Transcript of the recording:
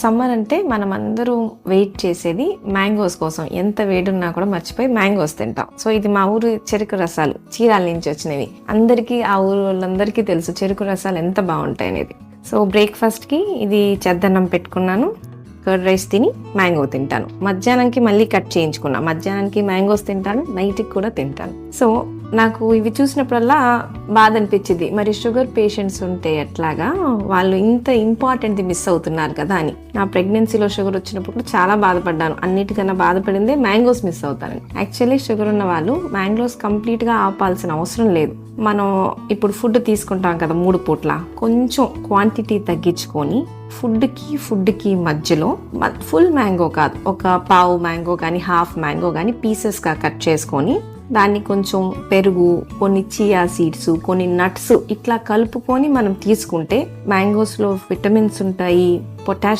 Summer అంటే మనం అందరూ వెయిట్ చేసేది మ్యాంగోస్ కోసం. ఎంత వేడున్నా కూడా మర్చిపోయి మ్యాంగోస్ తింటాం. సో ఇది మా ఊరు చెరుకు రసాలు చీరాల నుంచి వచ్చినవి. అందరికీ ఆ ఊరు వాళ్ళందరికీ తెలుసు చెరుకు రసాలు ఎంత బాగుంటాయి అనేది. సో బ్రేక్ఫాస్ట్కి ఇది చెద్దన్నం పెట్టుకున్నాను. కర్డ్ రైస్ తిని మ్యాంగో తింటాను. మధ్యాహ్నంకి మళ్ళీ కట్ చేయించుకున్నా. మధ్యాహ్నానికి మ్యాంగోస్ తింటాను నైట్కి కూడా తింటాను. సో నాకు ఇవి చూసినప్పుడల్లా బాధ అనిపించింది మరి షుగర్ పేషెంట్స్ ఉంటే ఎట్లాగా? వాళ్ళు ఇంత ఇంపార్టెంట్ మిస్ అవుతున్నారు కదా అని. నా ప్రెగ్నెన్సీలో షుగర్ వచ్చినప్పుడు చాలా బాధపడ్డాను. అన్నిటికన్నా బాధపడిందే మ్యాంగోస్ మిస్ అవుతారని. యాక్చువల్లీ షుగర్ ఉన్న వాళ్ళు మ్యాంగోస్ కంప్లీట్గా ఆపాల్సిన అవసరం లేదు. మనం ఇప్పుడు ఫుడ్ తీసుకుంటాం కదా మూడు పూట్ల. కొంచెం క్వాంటిటీ తగ్గించుకొని ఫుడ్కి ఫుడ్కి మధ్యలో ఫుల్ మ్యాంగో కాదు. ఒక పావు మ్యాంగో కానీ హాఫ్ మ్యాంగో కానీ పీసెస్గా కట్ చేసుకొని దాన్ని కొంచెం పెరుగు కొన్ని చియా సీడ్స్ కొన్ని నట్స్ ఇట్లా కలుపుకొని మనం తీసుకుంటే మ్యాంగోస్లో విటమిన్స్ ఉంటాయి పొటాషియం